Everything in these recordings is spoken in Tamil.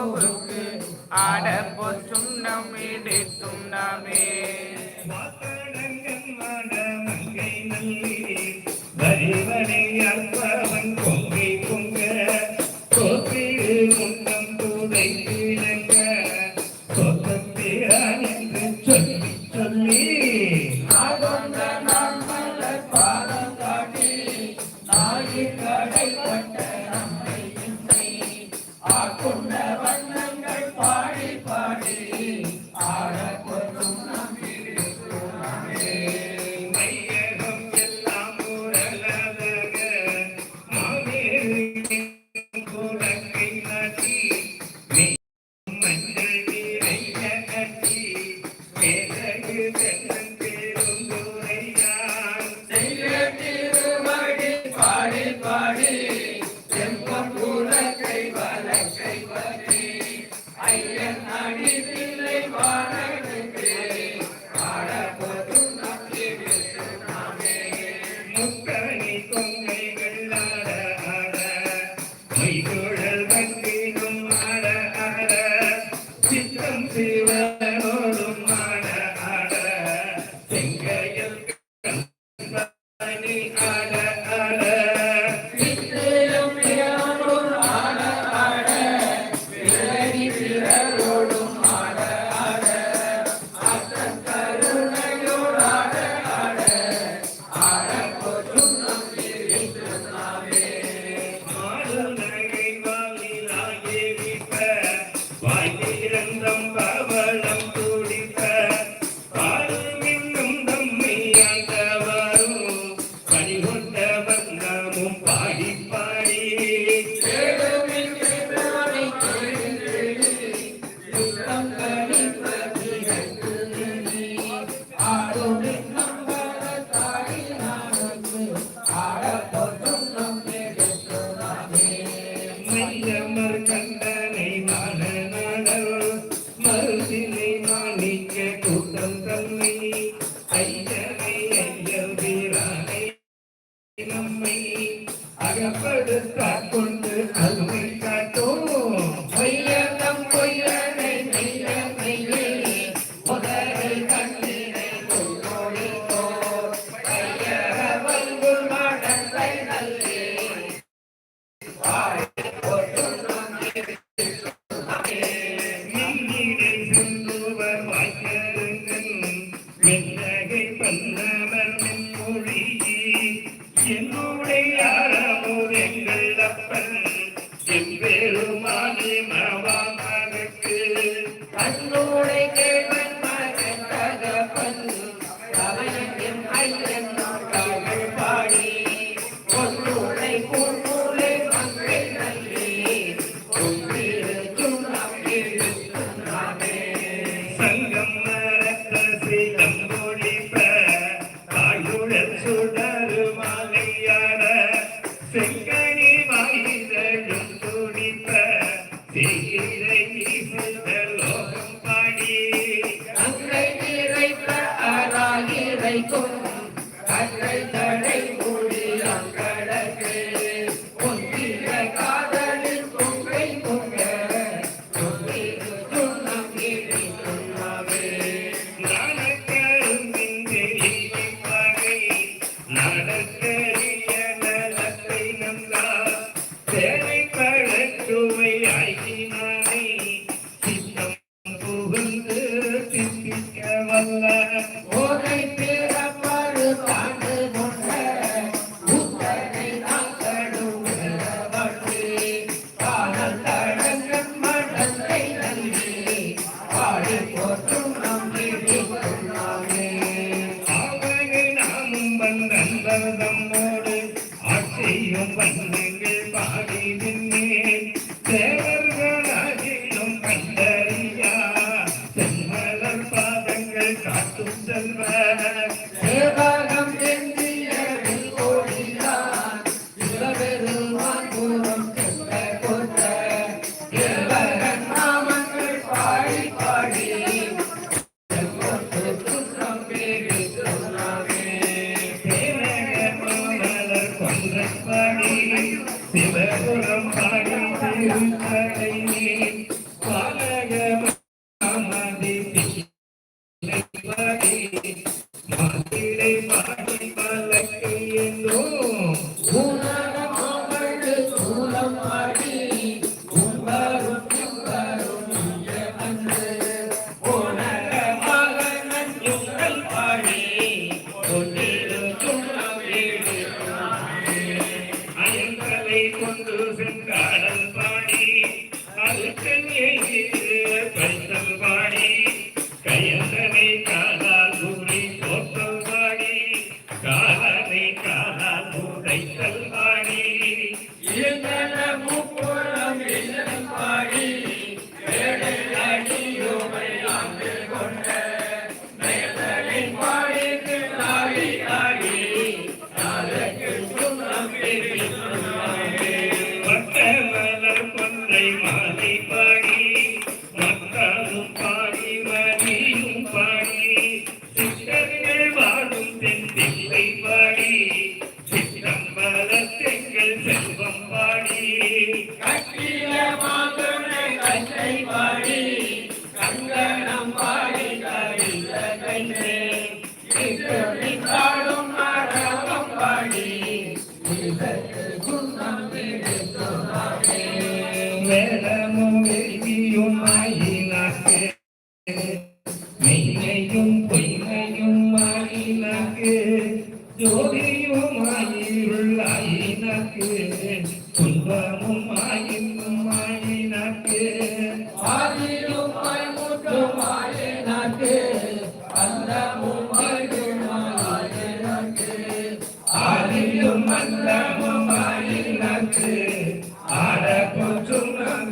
கோவுக்கு ஆடர் போற்றும் நம் எடுத்தும் நாமே. வரிவரையப்ப நம்மை ஐயவை ஐயவி ராணை நம்மை அகப்படுத்தாக் கொண்டு அல்மை Guru செய்கிற வல்ல ஓகை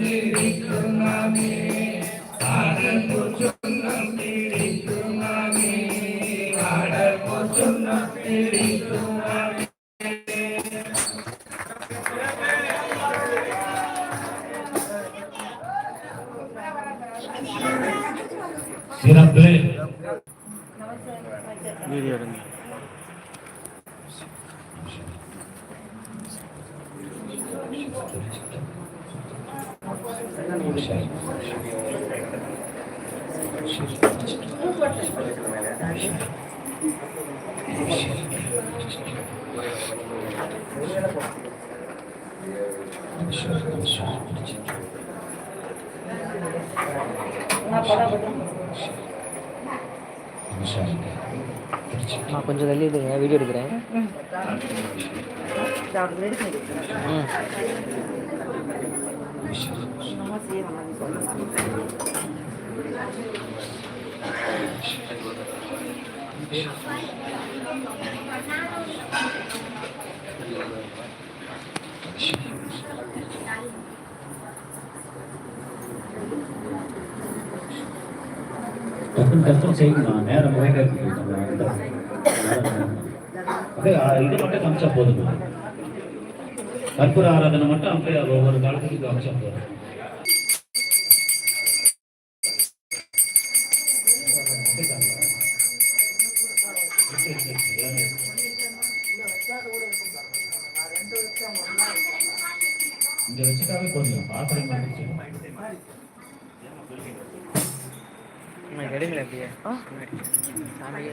ఆనందిస్తున్నామే. ఆనందించు நான் கொஞ்சம் தள்ளி எடுங்க வீடியோ எடுக்கிறேன். ம். டக்குன்னு டக்குன்னு செய்யணும் நேரம் வேக இது மட்டும் காமிச்சா போதும் கற்பூர ஆராதனை மட்டும் அப்படியே ஒவ்வொரு காலத்துக்கு காமிச்சா போதும். லைட்டாகவே கொஞ்சம் பாத்திரை மாறிச்சு கடுமையில் அப்படியே. சாமியே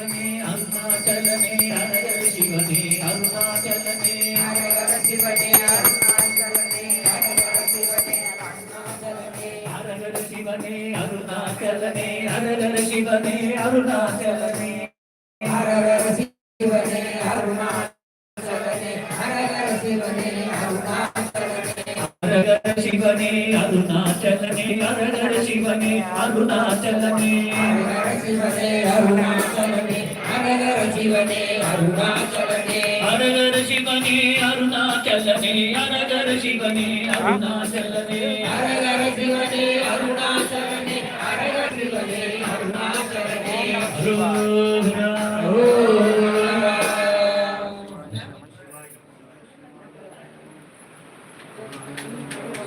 ஹரஹர சிவனே அருணாச்சலனே ஹரஹர சிவனே அருணாச்சலனே ஹரஹர சிவனே அருணாச்சலனே ஹரஹர சிவனே அருணாச்சலனே சிவனே அருணாச்சலனே அரகர சிவனே அருணாச்சலனே ஹரஹர சிவனே அருணாச்சலனே ஹரஹர சிவனே அருணாச்சலனே. அரகர சிவனே அருணாச்சலனே அரகர சிவனே அருணாச்சலனே. ஹரஹர சிவனே அருணாச்சலனே ஹரஹர சிவனே அருணாச்சலனே. அரோகரா.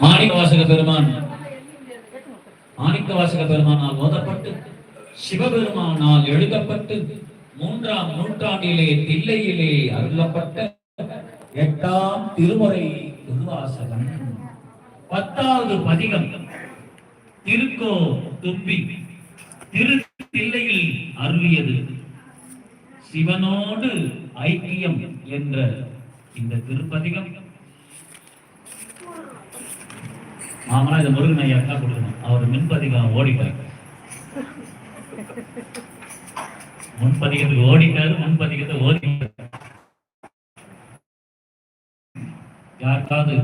மாணிக்கவாசக பெருமான். மாணிக்கவாசக பெருமானால் ஓதப்பட்டு சிவபெருமானால் எழுதப்பட்டு மூன்றாம் நூற்றாண்டிலே தில்லையிலே அருளப்பட்ட எட்டாம் திருமுறை திருவாசகம் பத்தாவது பதிகம் திருக்கோ தும்பி திரு தில்லையில் அருளியது. சிவனோடு ஐக்கியம் என்ற இந்த திருப்பதிகம். மாமனா இது முருகன் ஐயா கொடுக்கணும். அவர் மின்பதிகம் ஓடிட்டார். முன்பதிகத்துக்கு ஓடிட்டாரு முன்பதிகத்தை ஓடிட்டாரு யாருக்காவது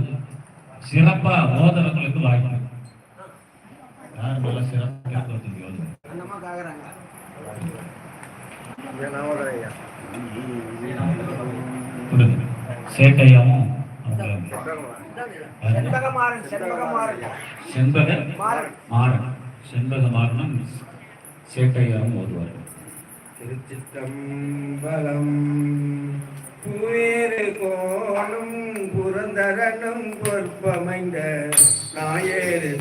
சிறப்பா ஓதவங்களுக்கு வாய்ப்பு. யார் நல்லா சிறப்பா கேட்கறதுக்கு யோசனை கொடுங்க. சேட்டையாவும் செண்பக மாறன். செண்பக மாறனும் சேட்டையாவும் ஓதுவார் திருச்சிற்றம்பலம். புவேறு கோணும் புரந்தரனும் பொற்பமைந்த நாயேறு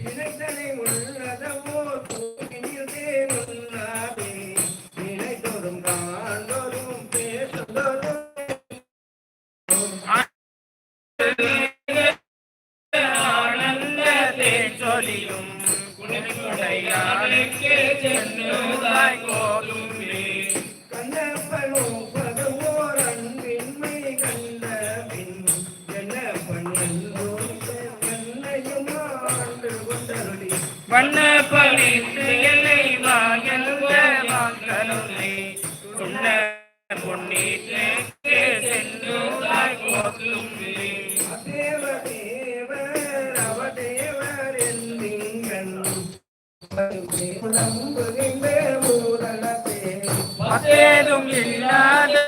நினைத்தனை உள்ளதவோ தூக்கினில் தேனுள்ளாவே நினைத்தோறும் காண்போரும் பேசுதோறும் நம்புகின்ற மூதலத்தே மத்தேதும் இல்லாத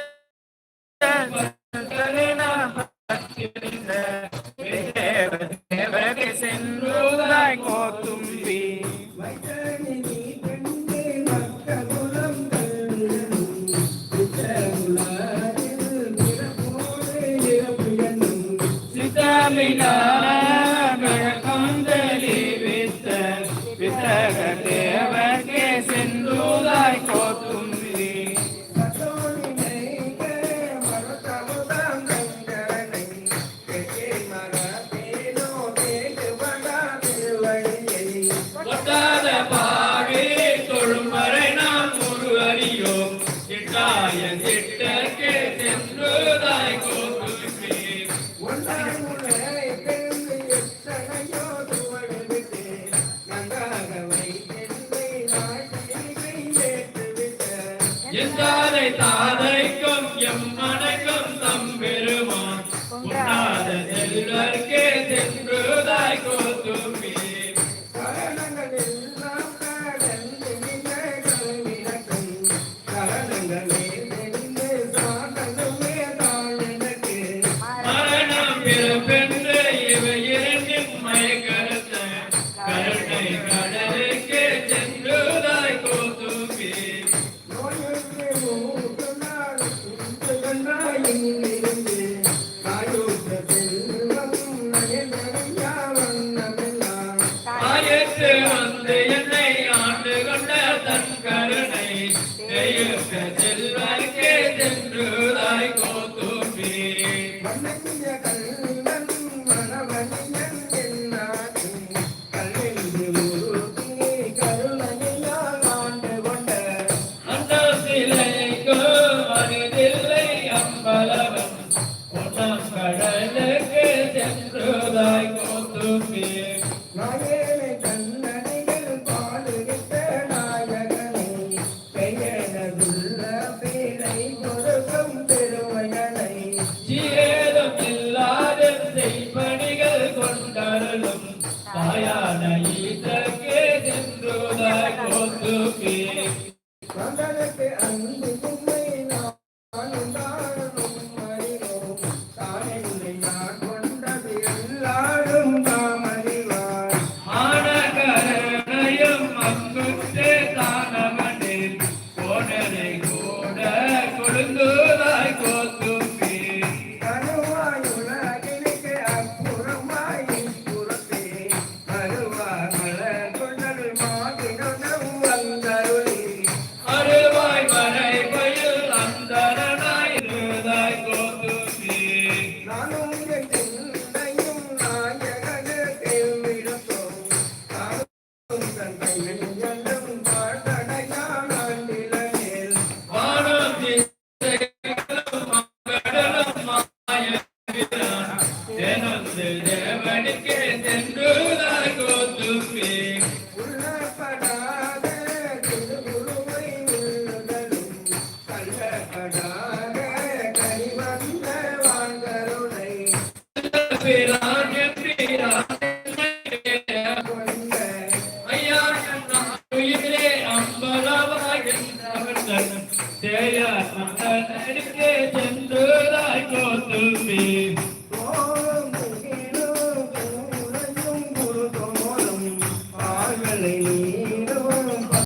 and good.